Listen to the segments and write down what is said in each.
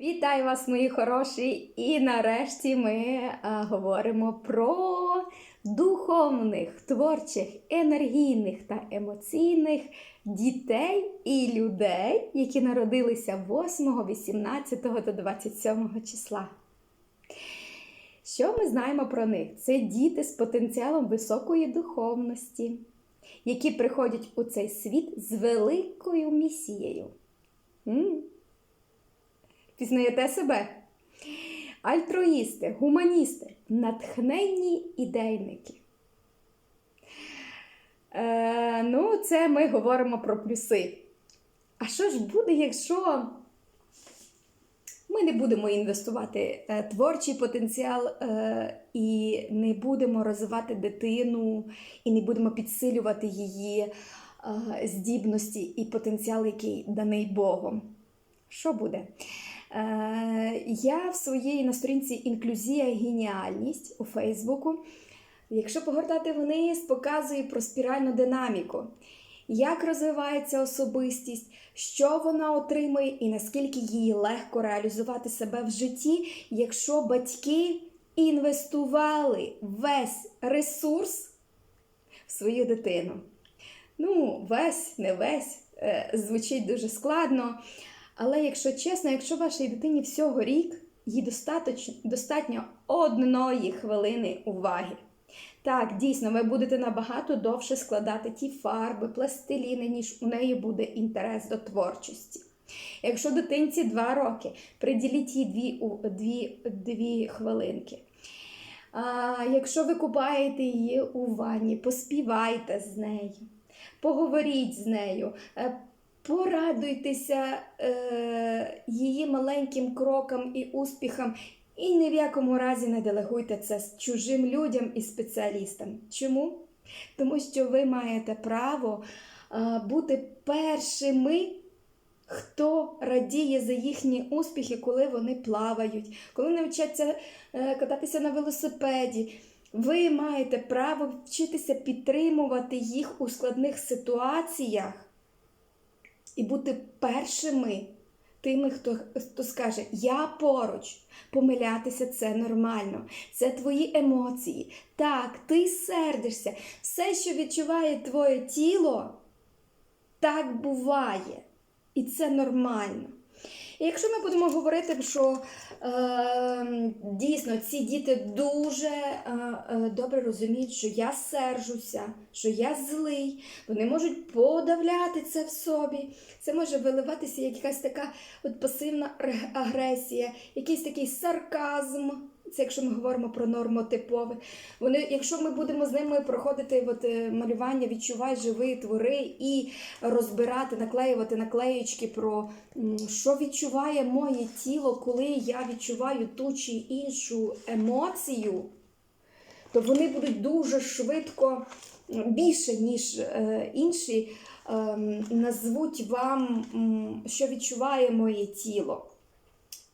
Вітаю вас, мої хороші! І нарешті ми а, говоримо про духовних, творчих, енергійних та емоційних дітей і людей, які народилися 8, 18 та 27 числа. Що ми знаємо про них? Це діти з потенціалом високої духовності, які приходять у цей світ з великою місією. Пізнаєте себе? Альтруїсти, гуманісти, натхненні ідейники. Е, ну, це ми говоримо про плюси. А що ж буде, якщо ми не будемо інвестувати е, творчий потенціал е, і не будемо розвивати дитину, і не будемо підсилювати її е, здібності і потенціал, який даний Богом? Що буде? Е, я в своїй на сторінці Інклюзія Геніальність у Фейсбуку. Якщо погортати вниз, показую про спіральну динаміку, як розвивається особистість, що вона отримує і наскільки їй легко реалізувати себе в житті, якщо батьки інвестували весь ресурс в свою дитину. Ну, весь, не весь, е, звучить дуже складно. Але якщо чесно, якщо вашій дитині всього рік, їй достатньо, одної хвилини уваги. Так, дійсно, ви будете набагато довше складати ті фарби, пластиліни, ніж у неї буде інтерес до творчості. Якщо дитинці 2 роки, приділіть їй дві, у- дві, дві хвилинки. А, якщо ви купаєте її у ванні, поспівайте з нею, поговоріть з нею, е, порадуйтеся е, її маленьким крокам і успіхам, і ні в якому разі не делегуйте це чужим людям і спеціалістам. Чому? Тому що ви маєте право е, бути першими. Хто радіє за їхні успіхи, коли вони плавають, коли вони вчаться е, кататися на велосипеді. Ви маєте право вчитися підтримувати їх у складних ситуаціях і бути першими тими, хто, хто скаже: Я поруч, помилятися це нормально, це твої емоції. Так, ти сердишся. Все, що відчуває твоє тіло, так буває. І це нормально. І якщо ми будемо говорити, що е, дійсно ці діти дуже е, е, добре розуміють, що я сержуся, що я злий, вони можуть подавляти це в собі. Це може виливатися як якась така от пасивна ре- агресія, якийсь такий сарказм. Це якщо ми говоримо про нормотипове. Вони, якщо ми будемо з ними проходити от, е, малювання, відчувай, живи, твори і розбирати, наклеювати наклеєчки про що відчуває моє тіло, коли я відчуваю ту чи іншу емоцію, то вони будуть дуже швидко, більше, ніж е, інші, ем, назвуть вам, що відчуває моє тіло.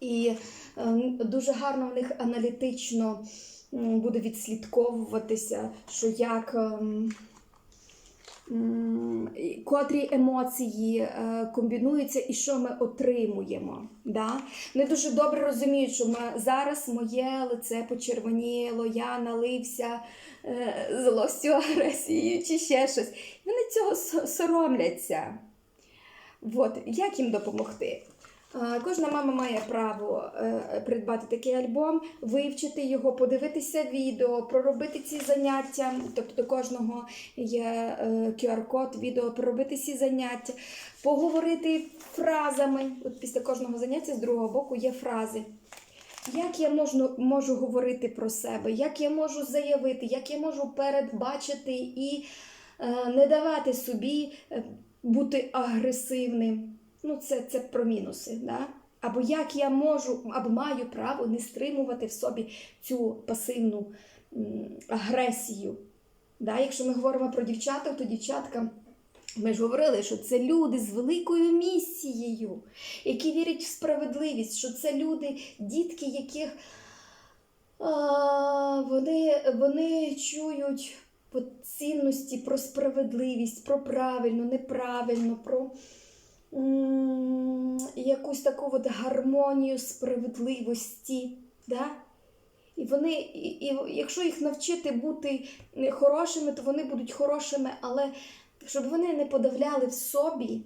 І ем, дуже гарно в них аналітично буде відслідковуватися, що як. і Котрі емоції е, комбінуються і що ми отримуємо. Да? Вони дуже добре розуміють, що ми, зараз моє лице почервоніло, я налився е, злостю, агресією чи ще щось. Вони цього соромляться. От, як їм допомогти? Кожна мама має право е, придбати такий альбом, вивчити його, подивитися відео, проробити ці заняття. Тобто кожного є е, QR-код, відео, проробити ці заняття, поговорити фразами. От після кожного заняття з другого боку є фрази. Як я можу, можу говорити про себе, як я можу заявити, як я можу передбачити і е, не давати собі бути агресивним. Ну, це, це про мінуси. Да? Або як я можу, або маю право не стримувати в собі цю пасивну агресію. Да? Якщо ми говоримо про дівчаток, то дівчатка. Ми ж говорили, що це люди з великою місією, які вірять в справедливість, що це люди, дітки, яких а, вони, вони чують по цінності про справедливість, про правильно, неправильно, про якусь таку от гармонію справедливості. Да? І вони, і, і якщо їх навчити бути хорошими, то вони будуть хорошими, але щоб вони не подавляли в собі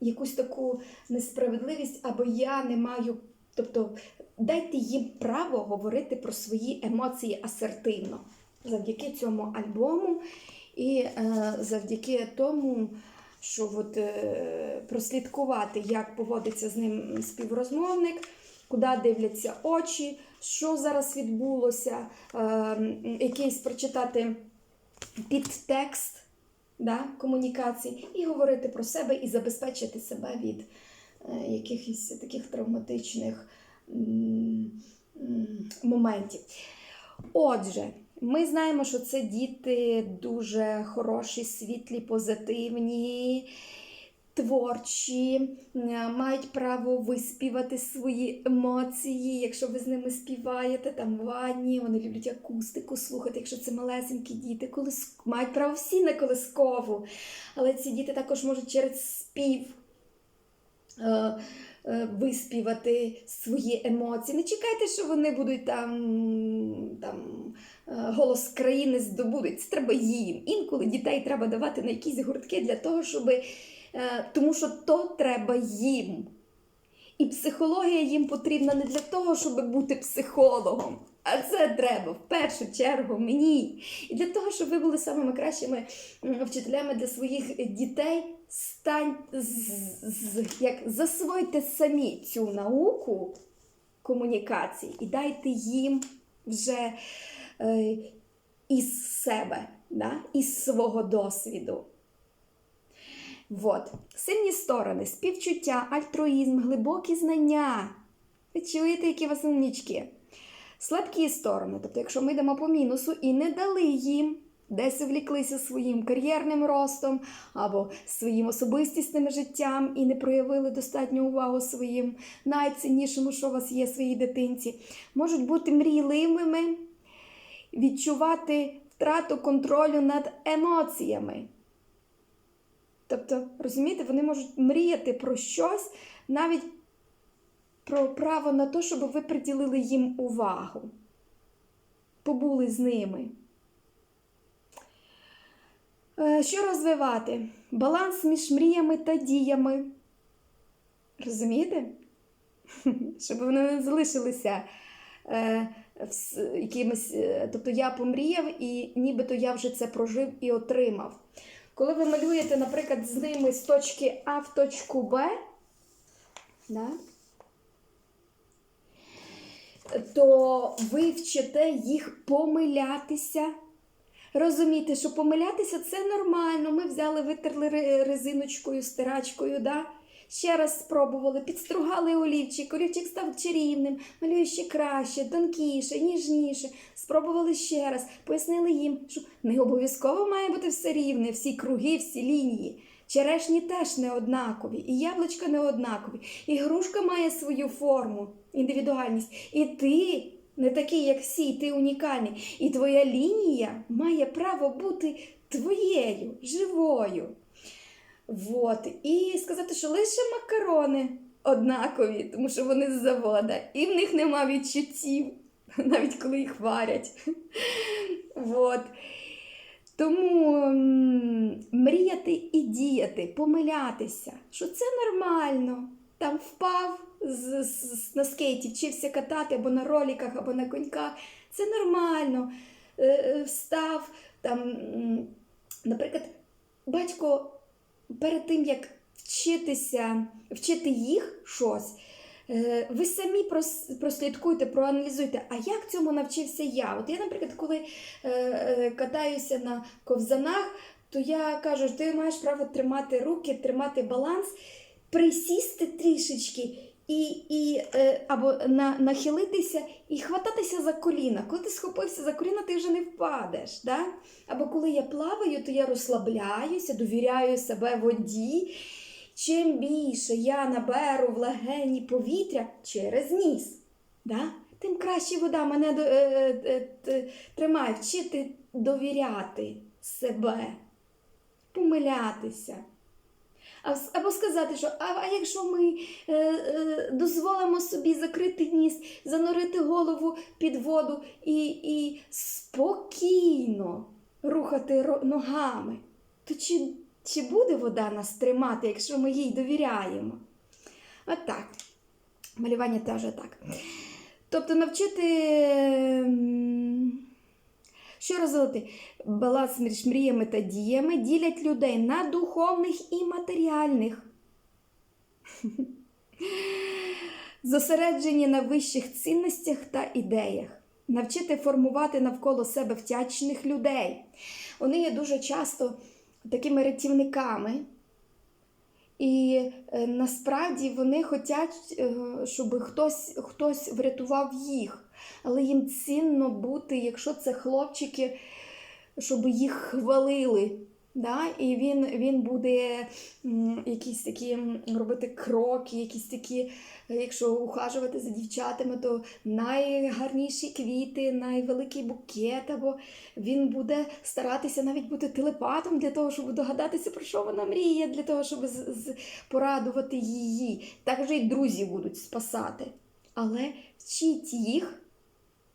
якусь таку несправедливість, або я не маю. Тобто дайте їм право говорити про свої емоції асертивно завдяки цьому альбому і е, завдяки тому, що от, е, прослідкувати, як поводиться з ним співрозмовник, куди дивляться очі, що зараз відбулося, е, якийсь прочитати підтекст да, комунікації і говорити про себе і забезпечити себе від е, якихось таких травматичних моментів. Отже, ми знаємо, що це діти дуже хороші, світлі, позитивні, творчі, е, мають право виспівати свої емоції, якщо ви з ними співаєте там в ванні, вони люблять акустику слухати, якщо це малесенькі діти, колис... мають право всі на колискову. Але ці діти також можуть через спів. е, е, Виспівати свої емоції. Не чекайте, що вони будуть там, там голос країни здобудуть. Це треба їм. Інколи дітей треба давати на якісь гуртки для того, щоб. е, Тому що то треба їм. І психологія їм потрібна не для того, щоб бути психологом. А це треба в першу чергу мені. І для того, щоб ви були самими кращими вчителями для своїх дітей, стань як засвойте самі цю науку комунікації і дайте їм вже е, із себе, да? із свого досвіду. Вот. Сильні сторони, співчуття, альтруїзм, глибокі знання. Ви чуєте, які вас умнічки? Слабкі сторони, тобто, якщо ми йдемо по мінусу і не дали їм, десь увліклися своїм кар'єрним ростом або своїм особистісним життям і не проявили достатньо увагу своїм найціннішому, що у вас є, своїй дитинці, можуть бути мрійливими, відчувати втрату контролю над емоціями. Тобто, розумієте, вони можуть мріяти про щось, навіть про право на те, щоб ви приділили їм увагу, побули з ними. Е, Що розвивати? Баланс між мріями та діями. Розумієте? Щоб вони не залишилися е, якимось. е, Тобто я помріяв, і нібито я вже це прожив і отримав. Коли ви малюєте, наприклад, з ними з точки А в точку Б, да, то ви вчите їх помилятися. Розуміти, що помилятися це нормально. Ми взяли, витерли резиночкою, стирачкою, да? Ще раз спробували, підстругали олівчик, олівчик став чарівним, малює ще краще, тонкіше, ніжніше. Спробували ще раз, пояснили їм, що не обов'язково має бути все рівне, всі круги, всі лінії. Черешні теж не однакові, і яблучка не однакові, і грушка має свою форму, індивідуальність. І ти не такий, як всі, ти унікальний. І твоя лінія має право бути твоєю, живою. Вот. І сказати, що лише макарони однакові, тому що вони з завода, і в них нема відчуттів, навіть коли їх варять. Вот. Тому мріяти і діяти, помилятися, що це нормально. Там впав з, з, на скейті, вчився катати або на роліках, або на коньках. Це нормально. Е, е, Встав там, наприклад, батько перед тим, як вчитися, вчити їх щось, е, ви самі прослідкуйте, проаналізуйте, а як цьому навчився я? От я, наприклад, коли е, е, катаюся на ковзанах, то я кажу, ти маєш право тримати руки, тримати баланс, присісти трішечки. І, і, е, або на, нахилитися і хвататися за коліна. Коли ти схопився за коліна, ти вже не впадеш. Да? Або коли я плаваю, то я розслабляюся, довіряю себе воді. Чим більше я наберу в легені повітря через ніс, да? тим краще вода мене е, е, е, тримає, вчити довіряти себе, помилятися. Або сказати, що а, а якщо ми е, е, дозволимо собі закрити ніс, занурити голову під воду і, і спокійно рухати ногами, то чи, чи буде вода нас тримати, якщо ми їй довіряємо? От так. Малювання теж так. Тобто навчити. Що розвивати? Баланс між мріями та діями ділять людей на духовних і матеріальних. Зосереджені на вищих цінностях та ідеях. Навчити формувати навколо себе втячних людей. Вони є дуже часто такими рятівниками. І е, насправді вони хочуть, е, щоб хтось, хтось врятував їх. Але їм цінно бути, якщо це хлопчики, щоб їх хвалили. Да? І він, він буде якісь такі робити кроки, якісь такі, е, якщо ухажувати за дівчатами, то найгарніші квіти, найвеликий букет, або він буде старатися навіть бути телепатом для того, щоб догадатися, про що вона мріє, для того, щоб з, з, порадувати її. Також і друзі будуть спасати. Але вчіть їх,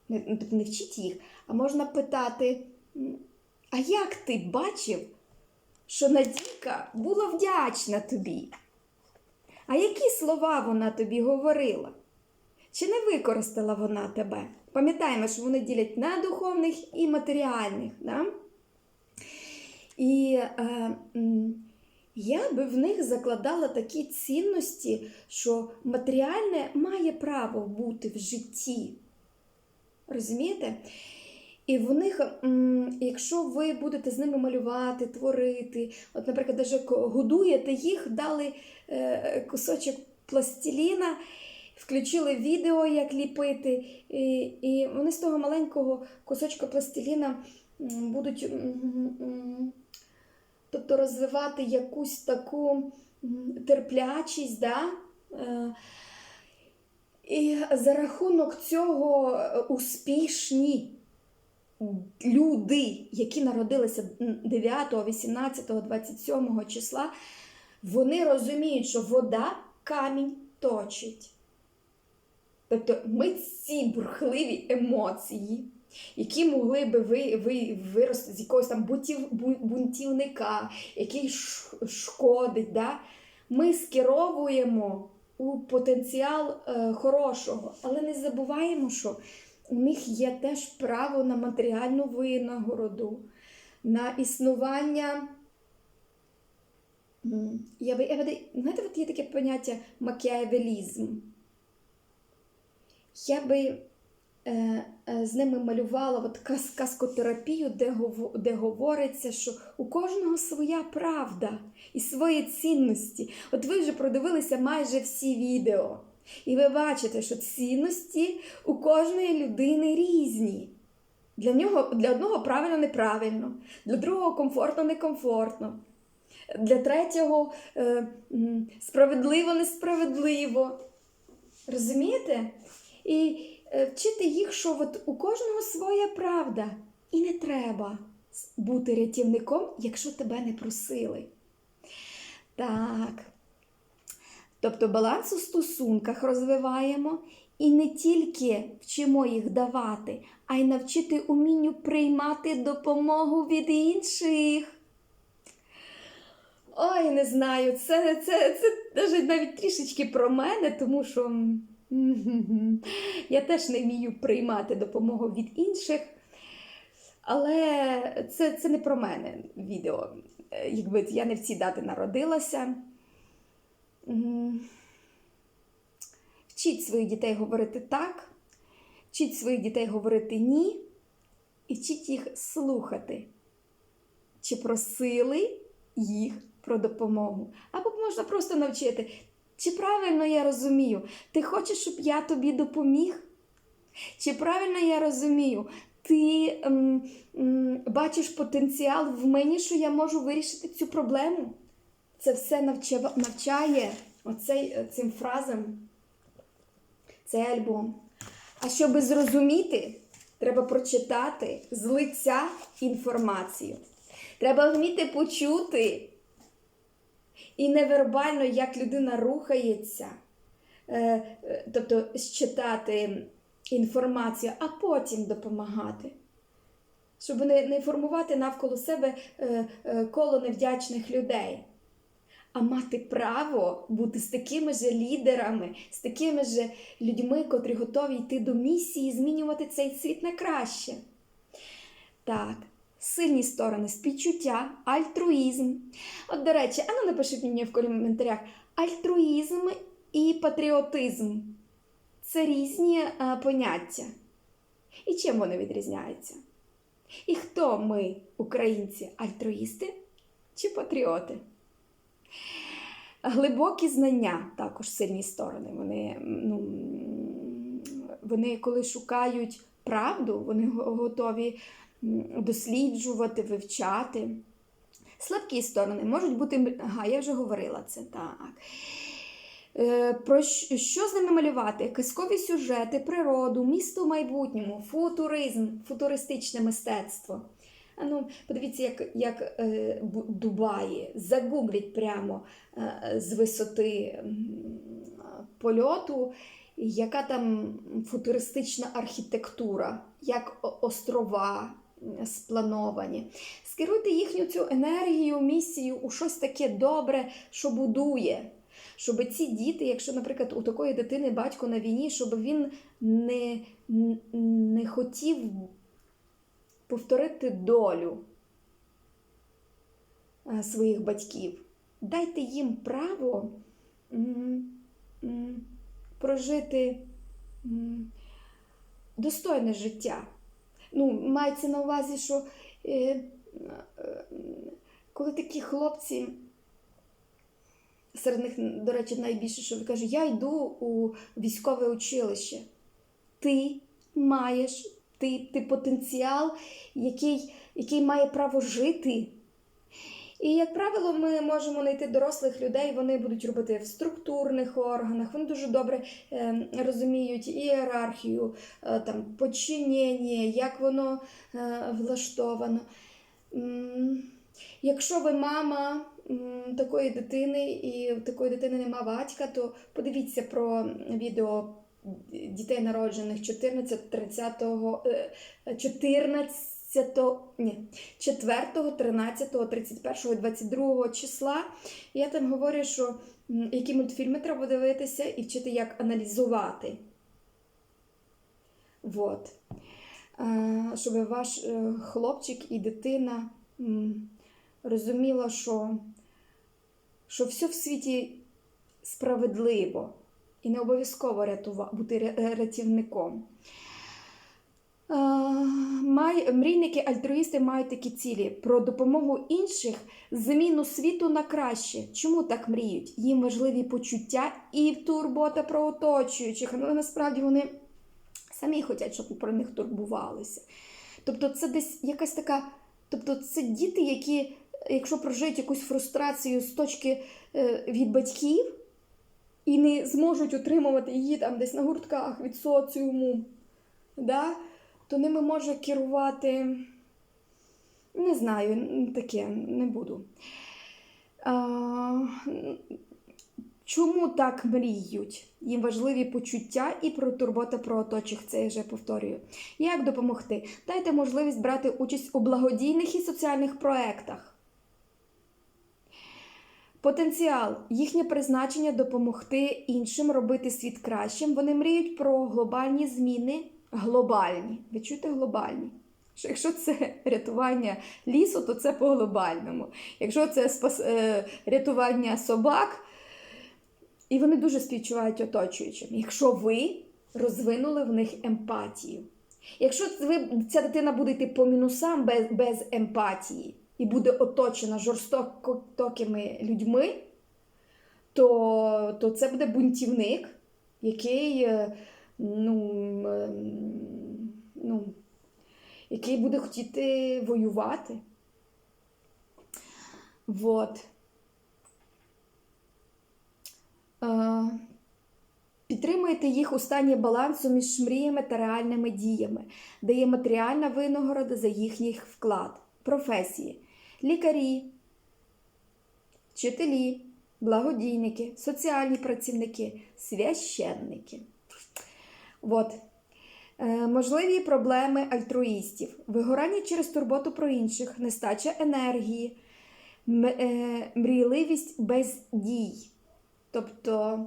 не, ну, тобто не вчіть їх, а можна питати: а як ти бачив, що Надійка була вдячна тобі? А які слова вона тобі говорила? Чи не використала вона тебе? Пам'ятаємо, що вони ділять на духовних і матеріальних. Да? І е, я би в них закладала такі цінності, що матеріальне має право бути в житті. Розумієте? І в них, якщо ви будете з ними малювати, творити, от, наприклад, даже годуєте їх, дали е, кусочок пластиліна, включили відео, як ліпити, і, і вони з того маленького кусочка пластиліна будуть тобто розвивати якусь таку терплячість. Да? І за рахунок цього е, успішні люди, які народилися 9, 18, 27 числа, вони розуміють, що вода камінь точить. Тобто ми ці бурхливі емоції, які могли би ви, ви вирости з якогось там бутів, бунтівника, який шкодить, да? ми скеровуємо у потенціал е, хорошого, але не забуваємо, що у них є теж право на матеріальну винагороду, на існування. Я би, я би, знаєте, от є таке поняття макіавелізм. Я би з ними малювала от кас, каскотерапію, де, гово- де говориться, що у кожного своя правда і свої цінності. От ви вже продивилися майже всі відео. І ви бачите, що цінності у кожної людини різні. Для, нього, для одного правильно неправильно, для другого комфортно некомфортно, для третього е, справедливо несправедливо. Розумієте? І е, вчити їх, що от у кожного своя правда. І не треба бути рятівником, якщо тебе не просили. Так. Тобто баланс у стосунках розвиваємо і не тільки вчимо їх давати, а й навчити умінню приймати допомогу від інших. Ой, не знаю, це, це, це навіть, трішечки про мене, тому що я теж не вмію приймати допомогу від інших. Але це, це не про мене відео. Е, Якби я не в ці дати народилася. Вчіть своїх дітей говорити так, вчіть своїх дітей говорити ні, і вчіть їх слухати. Чи просили їх про допомогу? Або можна просто навчити, чи правильно я розумію, ти хочеш, щоб я тобі допоміг? Чи правильно я розумію, ти ем, ем, бачиш потенціал в мені, що я можу вирішити цю проблему? Це все навчава- навчає оцей, е, цим фразам цей альбом. А щоб зрозуміти, треба прочитати з лиця інформацію. Треба вміти почути і невербально, як людина рухається, е, е, тобто считати інформацію, а потім допомагати. Щоб не, формувати навколо себе е, коло невдячних людей, а мати право бути з такими же лідерами, з такими же людьми, котрі готові йти до місії, змінювати цей світ на краще. Так, сильні сторони співчуття, альтруїзм. От, до речі, а ну напишіть мені в коментарях: альтруїзм і патріотизм це різні е, поняття. І чим вони відрізняються? І хто ми, українці, альтруїсти чи патріоти? Глибокі знання також сильні сторони. Вони, ну, вони коли шукають правду, вони готові досліджувати, вивчати. Слабкі сторони можуть бути. Ага, я вже говорила це так. Е, Про щ- що з ними малювати? Казкові сюжети, природу, місто в майбутньому, футуризм, футуристичне мистецтво. Ну, подивіться, як, як е, Дубаї. Загугліть прямо е, з висоти польоту, яка там футуристична архітектура, як острова сплановані. Скеруйте їхню цю енергію, місію у щось таке добре, що будує. Щоб ці діти, якщо, наприклад, у такої дитини батько на війні, щоб він не, не хотів повторити долю е, своїх батьків. Дайте їм право прожити достойне життя. Ну, мається на увазі, що е, е, коли такі хлопці, серед них, до речі, найбільше, що він кажуть, я йду у військове училище. Ти маєш, ти, ти потенціал, який, який має право жити. І, як правило, ми можемо знайти дорослих людей, вони будуть робити в структурних органах, вони дуже добре е, розуміють ієрархію, е, там, подчинення, як воно е, влаштовано. Якщо ви мама такої дитини і такої дитини нема батька, то подивіться про відео дітей народжених 14, 30, е, 14, ні, 4, 13, 31, 22 числа. Я там говорю, що які мультфільми треба дивитися і вчити, як аналізувати. Вот. Щоб ваш е, хлопчик і дитина розуміла, що, що все в світі справедливо і не обов'язково бути ря- рятівником. Е, мрійники, альтруїсти мають такі цілі про допомогу інших, зміну світу на краще. Чому так мріють? Їм важливі почуття і турбота про оточуючих, але насправді вони самі хочуть, щоб про них турбувалися. Тобто, це десь якась така. Тобто, це діти, які, якщо прожиють якусь фрустрацію з точки е, від батьків і не зможуть отримувати її там десь на гуртках від соціуму, да, то ними може керувати. Не знаю, таке не буду. А, чому так мріють? Їм важливі почуття і про турбота про оточих, це я вже повторюю. Як допомогти? Дайте можливість брати участь у благодійних і соціальних проєктах. Потенціал, їхнє призначення допомогти іншим робити світ кращим. Вони мріють про глобальні зміни. Глобальні. Ви чуєте глобальні? Що якщо це рятування лісу, то це по глобальному. Якщо це спас, е, рятування собак, і вони дуже співчувають оточуючим. Якщо ви розвинули в них емпатію. Якщо ви, ця дитина буде йти по мінусам без, без емпатії і буде оточена жорстокими людьми, то, то це буде бунтівник, який, е, ну, ну, який буде хотіти воювати. Вот. Е, Підтримуйте їх у стані балансу між мріями та реальними діями, де є матеріальна винагорода за їхній вклад, професії, лікарі, вчителі, благодійники, соціальні працівники, священники. От. Е, можливі проблеми альтруїстів, вигорання через турботу про інших, нестача енергії, е, мрійливість без дій. Тобто,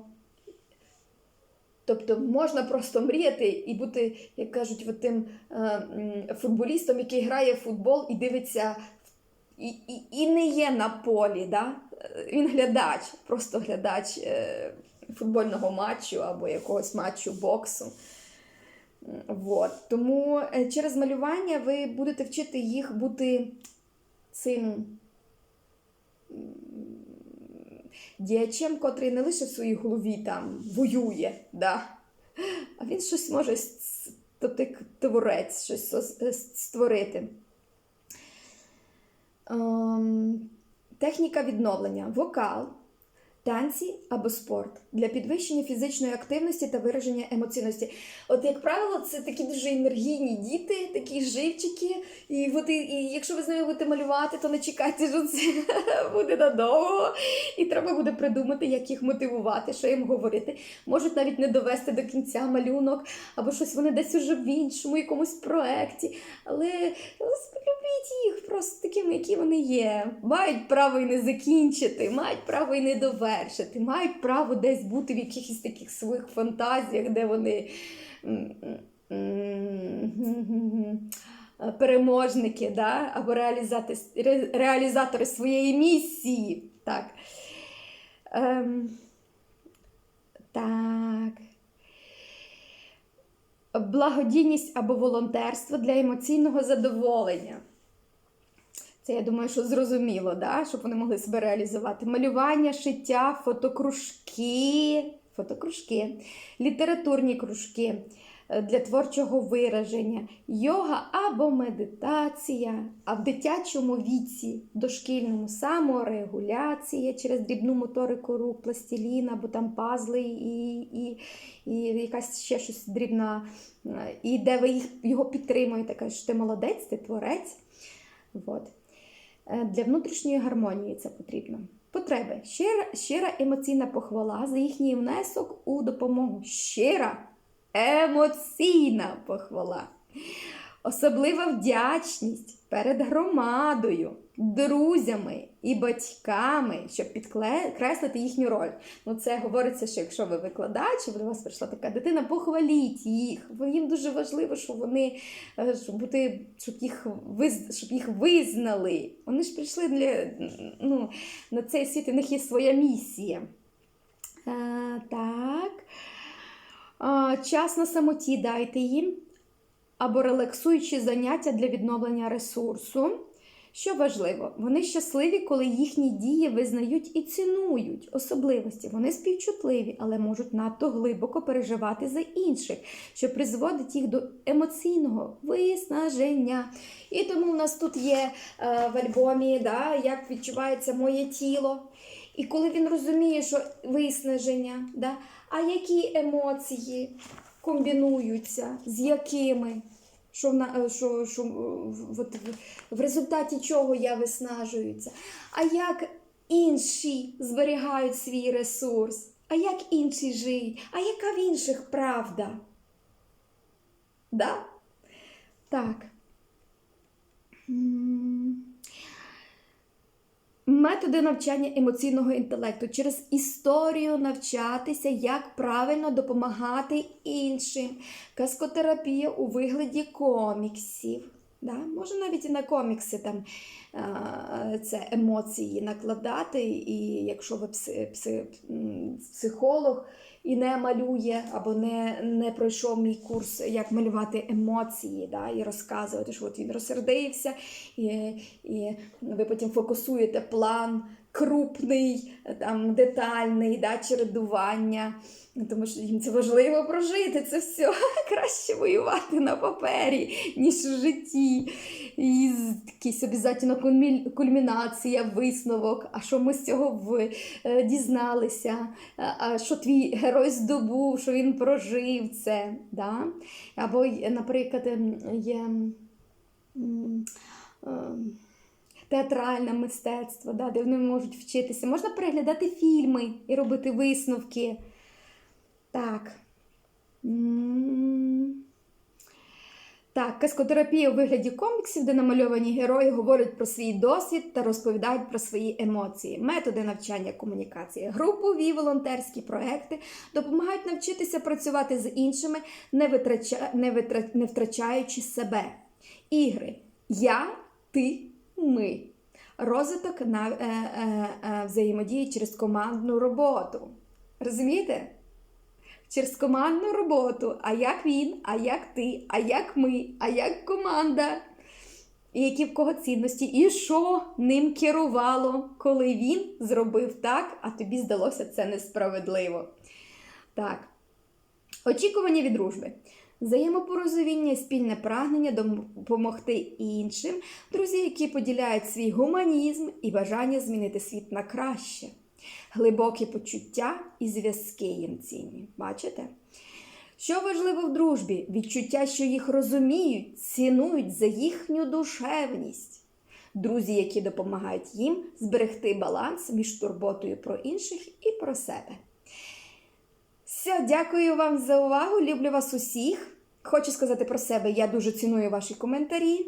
тобто можна просто мріяти і бути, як кажуть, тим е, футболістом, який грає в футбол і дивиться, і, і, і не є на полі. Да? Він глядач, просто глядач футбольного матчу або якогось матчу боксу. Вот. Тому е, через малювання ви будете вчити їх бути цим діячем, котрий не лише в своїй голові там воює, да? а він щось може, тобто творець, щось е, створити. Ем, техніка відновлення, вокал, танці або спорт для підвищення фізичної активності та вираження емоційності. От, як правило, це такі дуже енергійні діти, такі живчики. І, от, і, якщо ви з ними будете малювати, то не чекайте, що це буде надовго. І треба буде придумати, як їх мотивувати, що їм говорити. Можуть навіть не довести до кінця малюнок, або щось вони десь уже в іншому якомусь проекті. Але любіть їх просто такими, які вони є. Мають право і не закінчити, мають право і не довершити, мають право десь бути в якихось таких своїх фантазіях, де вони. Переможники, да? або реалізатори своєї місії. Так. Ем, так. Благодійність або волонтерство для емоційного задоволення. Це я думаю, що зрозуміло, да? щоб вони могли себе реалізувати. Малювання, шиття, фотокружки, фотокружки, літературні кружки е, для творчого вираження, йога або медитація, а в дитячому віці, дошкільному саморегуляція через дрібну моторику рук, пластилін або там пазли і, і, і якась ще щось дрібна, е, і де ви їх, його підтримуєте, кажете, ти молодець, ти творець. От. Е, Для внутрішньої гармонії це потрібно. Потреби. Щира, щира емоційна похвала за їхній внесок у допомогу. Щира емоційна похвала. Особлива вдячність перед громадою, друзями і батьками, щоб підкреслити їхню роль. Ну, це говориться, що якщо ви викладач, і до вас прийшла така дитина, похваліть їх. Бо їм дуже важливо, щоб вони е, щоб бути, щоб їх щоб їх визнали. Вони ж прийшли для ну, на цей світ, в них є своя місія. А, так. А, час на самоті дайте їм або релаксуючі заняття для відновлення ресурсу. Що важливо, вони щасливі, коли їхні дії визнають і цінують особливості. Вони співчутливі, але можуть надто глибоко переживати за інших, що призводить їх до емоційного виснаження. І тому в нас тут є е, в альбомі, да, як відчувається моє тіло. І коли він розуміє, що виснаження, да, а які емоції комбінуються, з якими? Що, на, що, що в, от, в результаті чого я виснажуюся? А як інші зберігають свій ресурс? А як інші жить? А яка в інших правда? Да? Так. Методи навчання емоційного інтелекту через історію навчатися, як правильно допомагати іншим. Казкотерапія у вигляді коміксів. Да? Може навіть і на комікси там це емоції накладати, і якщо ви психолог і не малює, або не, не пройшов мій курс, як малювати емоції, да? і розказувати, що от він розсердився, і, і ви потім фокусуєте план крупний, там, детальний, да? чередування. Тому що їм це важливо прожити це все. Краще воювати на папері, ніж в житті. І якийсь обов'язково кульмінація, висновок. А що ми з цього е, дізналися? А, що твій герой здобув, що він прожив це. Да? Або, наприклад, ем, є. Театральне мистецтво, да, де вони можуть вчитися. Можна переглядати фільми і робити висновки. Так. Так, каскотерапія у вигляді коміксів, де намальовані герої говорять про свій досвід та розповідають про свої емоції, методи навчання комунікації, групові волонтерські проекти допомагають навчитися працювати з іншими, не, витрача... не, витра... не втрачаючи себе. Ігри Я, ти, ми. Розвиток на е, е, е, взаємодії через командну роботу. Розумієте? через командну роботу. А як він, а як ти, а як ми, а як команда. І які в кого цінності, і що ним керувало, коли він зробив так, а тобі здалося це несправедливо. Так. Очікування від дружби. Взаємопорозуміння, спільне прагнення допомогти іншим, друзі, які поділяють свій гуманізм і бажання змінити світ на краще глибокі почуття і зв'язки їм цінні. Бачите? Що важливо в дружбі? Відчуття, що їх розуміють, цінують за їхню душевність. Друзі, які допомагають їм зберегти баланс між турботою про інших і про себе. Все, дякую вам за увагу. Люблю вас усіх. Хочу сказати про себе, я дуже ціную ваші коментарі,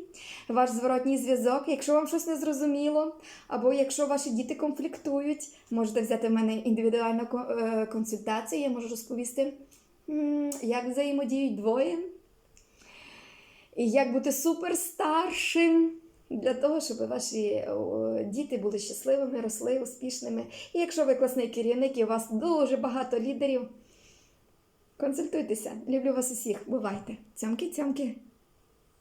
ваш зворотній зв'язок. Якщо вам щось не зрозуміло, або якщо ваші діти конфліктують, можете взяти в мене індивідуальну е, консультацію, я можу розповісти, як взаємодіють двоє, і як бути суперстаршим для того, щоб ваші діти були щасливими, росли успішними. І якщо ви класний керівник і у вас дуже багато лідерів. Консультуйтеся. Люблю вас усіх. Бувайте. Цьомки-цьомки.